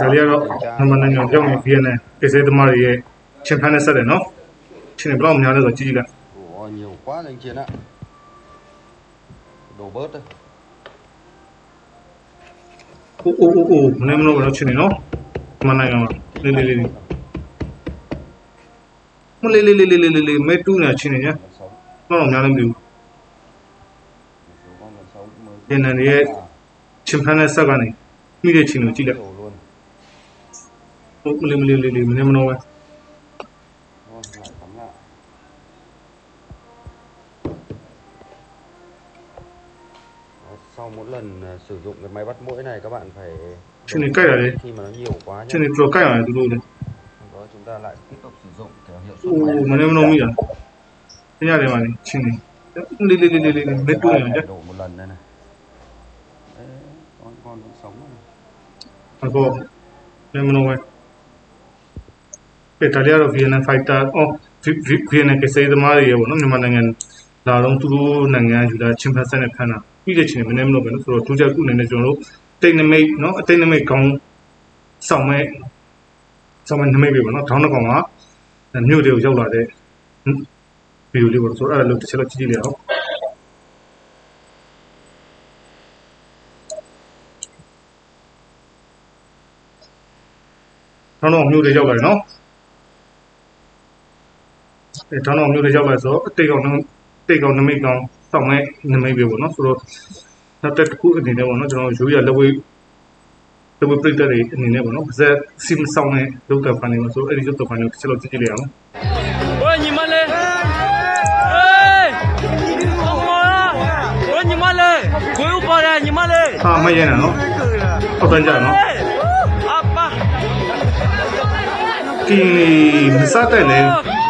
ဒါလေးကတော့မြန်မာနိုင်ငံရောက်နေ VNN ပြည်စဲသမားတွေရဲ့ချင်းဖန်နဲ့ဆက်တယ်နော်ချင်းတွေဘယ်တော့များလဲဆိုတော့ကြည့်ကြည့်လိုက် Ủa, nhiều quá anh Chiến ạ Đổ bớt đây အိုးအိုးအိုးအိုးမနေမလို့တော့ချင်းနေနော်မြန်မာနိုင်ငံမှာလေးလေးလေးလေးမလေးလေးလေးလေးလေးလေးမဲတူးနေချင်းနေည Còn sống တော့များလည်းမသိဘူး Một số con còn sống mới VNN တွေရဲ့ချင်းဖန်နဲ့ဆက်ကနေမိတဲ့ချင်းကိုကြည့်လိုက် đổ luôn အိုးမလေးမလေးလေးလေးမနေမလို့ပဲ Thôi, lại cắm lại Đó, Sau mỗi lần à, sử dụng cái máy bắt mũi này các bạn phải Chuyện này cay à đấy? khi mà nó nhiều quá nhé ချင်းနေတော်ကြိုက်ရတယ်သူတို့လေ Sau đó chúng ta lại tiếp tục sử dụng kiểu hiệu အို suất းမနေမလို့မိတာညရတယ်ပါလေချင်းနေလေးလေးလေးလေးလေးမဲတူးနေကြ đổ một lần đây này Đấy, con con vẫn sống này. အခုနေမလို့ ပဲပေတလျာတော့ VNN fighter အော် VNN ကစေးသမားတွေရေပေါ့နော်မြန်မာနိုင်ငံလာတော့သူတို့နိုင်ငံယူလာချင်းဖတ်ဆက်နဲ့ဖမ်းတာပြီးတဲ့ချင်းမနေမလို့ပဲနော်ဆိုတော့ဒုချက်ခုအနေနဲ့ကျွန်တော်တို့တိတ်နမိတ်နော်အတိတ်နမိတ်ကောင်းဆောင်မဲ့ဆောင်မဲ့နမိတ်ပဲပေါ့နော်ထောင်းတစ်ကောင်ကမြို့တွေကိုရောက်လာတဲ့ဗီဒီယိုလေးပေါ့ဆိုတော့အဲ့ဒါလို့တစ်ချက်တော့ကြည့်ကြည့်လိုက်အောင်ထောင်းတော့မြို့တွေရောက်လာတယ်နော် တောင်းတော်မျိုးတွေရောက်လာဆိုတော့တိတ်ကောင်တိတ်ကောင်နမိတ်ကောင်စောင့်မဲ့နမိတ်ပဲပေါ့နော်ဆိုတော့နောက်တစ်ခုအနေနဲ့ပေါ့နော်ကျွန်တော်ရိုးရလက်ဝဲလက်ဝဲပြိတ္တတွေအနေနဲ့ပေါ့နော်ပါဇက်စီမဆောင်တဲ့လောက်ကပိုင်းတွေဆိုတော့အဲ့ဒီရုပ်တော့ပိုင်းကိုချက်လို့ကြည့်ကြည့်လိုက်အောင်ဟိုညီမလေးညီမလေးကိုယ်ပါရညီမလေးဟာမရနေနော်ဟုတ်တယ်ကြာနော်အပါကင်းမစတဲ့လေ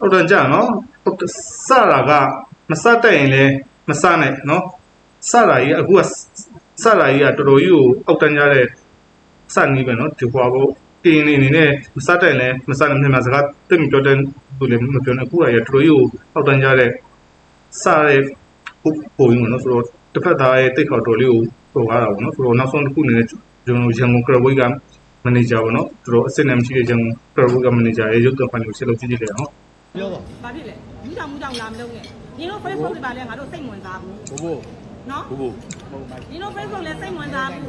ဟုတ်တယ်ကြာနော်ဟုတ်တယ်စတာကမစတဲ့ရင်လည်းမစနိုင်နော်စတာကြီးအခုကစတာကြီးကတော်တော်ကြီးကိုအောက်တန်းကြတဲ့စနီးပဲနော်ဒီဟွာကိုကင်းနေနေနဲ့မစတဲ့ရင်လည်းမစနိုင်မြန်မာစကားတိတ်မပြောတဲ့သူလည်းမပြောနဲ့အခုကရတော်တော်ကြီးကိုအောက်တန်းကြတဲ့စတဲ့ပုံပုံရင်းပေါ့နော်ဆိုတော့တစ်ဖက်သားရဲ့တိတ်ခေါ်တော်လေးကိုပေါ်လာတာပေါ့နော်ဆိုတော့နောက်ဆုံးတစ်ခုအနေနဲ့ကျွန်တော်ရန်ကုန်ကရဝိတ်ကမန်နေဂျာပေါ့နော်သူတို့အစစ်နဲ့မရှိတဲ့ရန်ကုန်ကရဝိတ်ကမန်နေဂျာရဲ့ရုပ်သံဖိုင်ကိုဆက်လုပ်ကြည့်ကြည့်လိုက် အောင်ဘာဖြစ်လဲမိတောင်မူတောင်လာမလုပ်နဲ့ညီတို့ Facebook တွေပါလဲငါတို့စိတ်ဝင်စားဘူးဘို့ဘို့နော်ဘို့ဘို့ညီတို့ Facebook လဲစိတ်ဝင်စားဘူး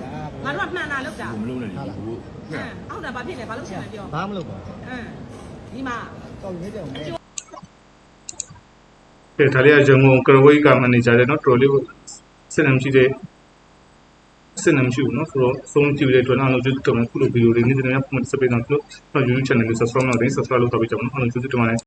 ငါတို့ကမှန်တာလုပ်တာမလုပ်နဲ့ဘို့ဘို့ဟမ်အောက်တာဘာဖြစ်လဲဘာလို့ရှင်မပြောဘာမလုပ်ပါဘူးဟမ်ဒီမှာတော့နေတယ်ကဲဒါလေးကရန်ကုန်ကရဝိတ်ကမန်နေဂျာတဲ့နော်တော်လေးကိုစစ်နေမရှိတဲ့စစ်နေမရှိဘူးနော်ဆိုတော့ဆုံးကြည့်တဲ့အတွက်နောက်လို့ကျတော့ခုလိုဗီဒီယိုတွေနေ့စဉ်နဲ့ပုံမှန်စပိတ်တော့ကျွန်တော် YouTube channel ကို subscribe လုပ်တယ် subscribe လုပ်တော့ပြကြအောင်နော်အဲ့လိုကျေးဇူးတင်ပါတယ်